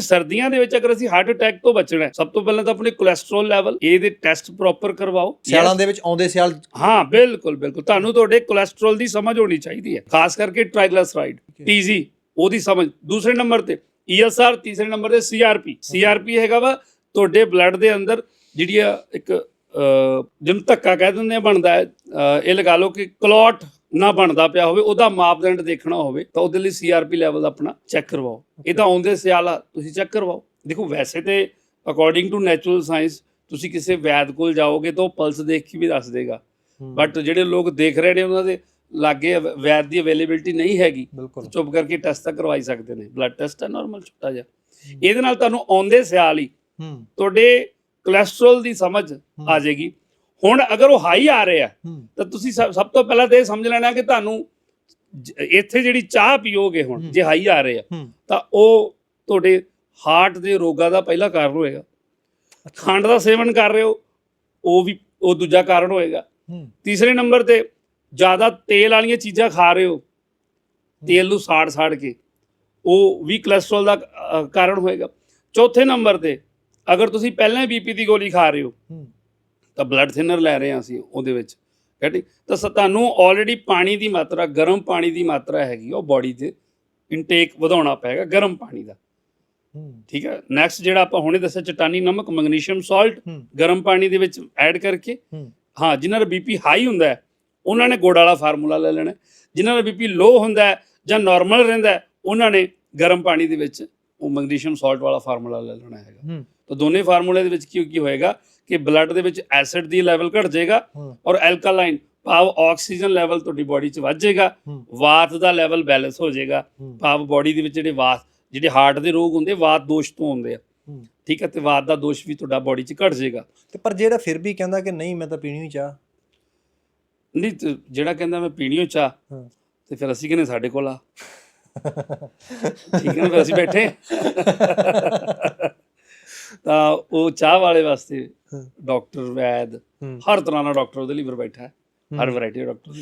ਸਰਦੀਆਂ ਦੇ ਵਿੱਚ ਅਗਰ ਅਸੀਂ ਹਾਰਟ ਅਟੈਕ ਤੋਂ ਬਚਣਾ ਹੈ ਸਭ ਤੋਂ ਪਹਿਲਾਂ ਤਾਂ ਆਪਣੇ ਕੋਲੇਸਟ੍ਰੋਲ ਲੈਵਲ ਇਹਦੇ ਟੈਸਟ ਪ੍ਰੋਪਰ ਕਰਵਾਓ। ਸਿਆਲਾਂ ਦੇ ਵਿੱਚ ਆਉਂਦੇ ਸਿਆਲ ਹਾਂ ਬਿਲਕੁਲ ਬਿਲਕੁਲ। ਤੁਹਾਨੂੰ ਤੁਹਾਡੇ ਕੋਲੇਸਟ੍ਰੋਲ ਦੀ ਸਮਝ ਹੋਣੀ ਚਾਹੀਦੀ ਹੈ। ਖਾਸ ਕਰਕੇ ਟ੍ਰਾਈਗਲਾਸਰਾਈਡ ਟੀਜ਼ੀ ਉਹਦੀ ਸਮਝ। ਦੂਸਰੇ ਨੰਬਰ ਤੇ ਈਐਸਆਰ ਤੀਸਰੇ ਨੰਬਰ ਤੇ ਸੀਆਰਪੀ ਸੀਆਰਪੀ ਹੈਗਾ ਵਾ ਤੁਹਾਡੇ ਬਲੱਡ ਦੇ ਅੰਦਰ ਜਿਹੜੀ ਇੱਕ ਜਿਹਨੂੰ ਧੱਕਾ ਕਹਿ ਦਿੰਦੇ ਆ ਬਣਦਾ ਹੈ ਇਹ ਲਗਾ ਲਓ ਕਿ ਕਲੌਟ ਨਾ ਬਣਦਾ ਪਿਆ ਹੋਵੇ ਉਹਦਾ ਮਾਪਦੰਡ ਦੇਖਣਾ ਹੋਵੇ ਤਾਂ ਉਹਦੇ ਲਈ ਸੀਆਰਪੀ ਲੈਵਲ ਆਪਣਾ ਚੈੱਕ ਕਰਵਾਓ। ਇਹ ਤਾਂ ਆਉਂਦੇ ਸਿਆਲ ਤੁਸੀਂ ਚੈੱਕ ਕਰਵਾਓ। ਦੇਖੋ ਵੈਸੇ ਤੇ ਅਕੋਰਡਿੰਗ ਟੂ ਨੈਚੁਰਲ ਸਾਇੰਸ ਤੁਸੀਂ ਕਿਸੇ ਵੈਦ ਕੋਲ ਜਾਓਗੇ ਤਾਂ ਉਹ ਪਲਸ ਦੇਖ ਕੇ ਵੀ ਦੱਸ ਦੇਗਾ। ਬਟ ਜਿਹੜੇ ਲੋਕ ਦੇਖ ਰਹੇ ਨੇ ਉਹਨਾਂ ਦੇ ਲਾਗੇ ਵੈਦ ਦੀ ਅਵੇਲੇਬਿਲਟੀ ਨਹੀਂ ਹੈਗੀ ਚੁੱਪ ਕਰਕੇ ਟੈਸਟ ਤਾਂ ਕਰਵਾਈ ਸਕਦੇ ਨੇ। ਬਲੱਡ ਟੈਸਟ ਹੈ ਨਾਰਮਲ ਛੋਟਾ ਜਿਹਾ। ਇਹਦੇ ਨਾਲ ਤੁਹਾਨੂੰ ਆਉਂਦੇ ਸਿਆਲ ਹੂੰ ਤੁਹਾਡੇ ਕੋਲੇਸਟ੍ਰੋਲ ਦੀ ਸਮਝ ਆ ਜਾਏਗੀ। ਹੁਣ ਅਗਰ ਉਹ ਹਾਈ ਆ ਰਿਹਾ ਤਾਂ ਤੁਸੀਂ ਸਭ ਤੋਂ ਪਹਿਲਾਂ ਤਾਂ ਸਮਝ ਲੈਣਾ ਕਿ ਤੁਹਾਨੂੰ ਇੱਥੇ ਜਿਹੜੀ ਚਾਹ ਪੀਓਗੇ ਹੁਣ। ਜੇ ਹਾਈ ਆ ਰਿਹਾ ਤਾਂ ਉਹ ਤੁਹਾਡੇ ਹਾਰਟ ਦੇ ਰੋਗਾਂ ਦਾ ਪਹਿਲਾ ਕਾਰਨ ਹੋਏਗਾ। ਖੰਡ ਦਾ ਸੇਵਨ ਕਰ ਰਹੇ ਹੋ ਉਹ ਵੀ ਉਹ ਦੂਜਾ ਕਾਰਨ ਹੋਏਗਾ। ਤੀਸਰੇ ਨੰਬਰ ਤੇ ਜ਼ਿਆਦਾ ਤੇਲ ਵਾਲੀਆਂ ਚੀਜ਼ਾਂ ਖਾ ਰਹੇ ਹੋ ਤੇਲ ਨੂੰ ਸਾੜ ਸਾੜ ਕੇ ਉਹ ਵੀ ਕੋਲੇਸਟ੍ਰੋਲ ਦਾ ਕਾਰਨ ਹੋਏਗਾ। ਚੌਥੇ ਨੰਬਰ ਤੇ ਅਗਰ ਤੁਸੀਂ ਪਹਿਲਾਂ ਹੀ ਬੀਪੀ ਦੀ ਗੋਲੀ ਖਾ ਰਹੇ ਹੂੰ। ਤਾਂ ਬਲੱਡ ਥਿਨਰ ਲੈ ਰਹੇ ਹਾਂ ਅਸੀਂ ਉਹਦੇ ਵਿੱਚ। ਠੀਕ ਤਾਂ ਤੁਹਾਨੂੰ ਆਲਰੇਡੀ ਪਾਣੀ ਦੀ ਮਾਤਰਾ ਗਰਮ ਪਾਣੀ ਦੀ ਮਾਤਰਾ ਹੈਗੀ ਉਹ ਬਾਡੀ 'ਚ ਇਨਟੇਕ ਵਧਾਉਣਾ ਪਏਗਾ ਗਰਮ ਪਾਣੀ ਦਾ। ਠੀਕ ਹੈ ਨੈਕਸਟ ਜਿਹੜਾ ਆਪਾਂ ਹੁਣੇ ਦੱਸਿਆ ਚਟਾਨੀ ਨਮਕ ਮੈਗਨੀਸ਼ੀਅਮ ਸਾਲਟ ਗਰਮ ਪਾਣੀ ਦੇ ਵਿੱਚ ਐਡ ਕਰਕੇ ਹੂੰ। ਜਿਨ੍ਹਾਂ ਦਾ ਬੀਪੀ ਹਾਈ ਹੁੰਦਾ ਹੈ ਉਹਨਾਂ ਨੇ ਗੁੜ ਵਾਲਾ ਫਾਰਮੂਲਾ ਲੈ ਲੈਣਾ। ਜਿਨ੍ਹਾਂ ਦਾ ਬੀਪੀ ਲੋ ਹੁੰਦਾ ਹੈ ਜਾਂ ਨਾਰਮਲ ਰਹਿੰਦਾ ਉਹਨਾਂ ਨੇ ਗਰਮ ਪਾਣੀ ਦੇ ਵਿੱਚ ਉਹ ਮੈਗਨੀਸ਼ੀਅਮ ਸਾਲਟ ਵਾਲਾ ਫਾਰਮੂਲਾ ਲੈ ਲੈਣਾ ਹੈਗਾ। ਤਾਂ ਦੋਨੇ ਫਾਰਮੂਲੇ ਦੇ ਵਿੱਚ ਕੀ ਕੀ ਹੋਏਗਾ ਕਿ ਬਲੱਡ ਦੇ ਵਿੱਚ ਐਸਿਡ ਦੀ ਲੈਵਲ ਘਟ ਜਾਏਗਾ ਹੂੰ। ਔਰ ਐਲਕਲਾਈਨ ਭਾਵ ਆਕਸੀਜਨ ਲੈਵਲ ਤੁਹਾਡੀ ਬਾਡੀ 'ਚ ਵੱਧ ਜਾਏਗਾ ਹੂੰ। ਵਾਤ ਦਾ ਲੈਵਲ ਬੈਲੈਂਸ ਹੋ ਜਾਏਗਾ ਹੂੰ। ਭਾਵ ਬਾਡੀ ਦੇ ਵਿੱਚ ਜਿਹੜੇ ਵਾਤ ਜਿਹੜੇ ਹਾਰਟ ਦੇ ਰੋਗ ਹੁੰਦੇ ਵਾਤ ਦੋਸ਼ ਤੋਂ ਹੁੰਦੇ ਆ। ਹੂੰ। ਠੀਕ ਹੈ ਤੇ ਵਾਤ ਦਾ ਦੋਸ਼ ਵੀ ਤੁਹਾਡਾ ਬਾਡੀ 'ਚ ਘਟ ਜਾਏਗਾ। ਤੇ ਪਰ ਜਿਹੜਾ ਫਿਰ ਵੀ ਕਹਿੰਦਾ ਕਿ ਨਹੀਂ ਮੈਂ ਤਾਂ ਪੀਣੀ ਹੀ ਚਾਹ। ਨਹੀਂ ਜਿਹੜਾ ਕਹਿੰਦਾ ਮੈਂ ਪੀਣੀ ਓ ਚਾਹ ਹਾਂ। ਤੇ ਫਿਰ ਅਸੀਂ ਕਹਿੰਦੇ ਸਾਡੇ ਕੋਲ ਆ? ਠੀਕ ਹੈ ਫਿਰ ਅਸੀਂ ਬੈਠੇ। ਤਾਂ ਉਹ ਚਾਹ ਵਾਲੇ ਵਾਸਤੇ। ਡਾਕਟਰ ਵੈਦ ਹਰ ਤਰ੍ਹਾਂ ਦਾ ਡਾਕਟਰ ਉਹਦੇ ਲਈ ਫਿਰ ਬੈਠਾ ਹੈ ਹਰ। ਵੈਰਾਈਟੀ ਦਾ ਡਾਕਟਰ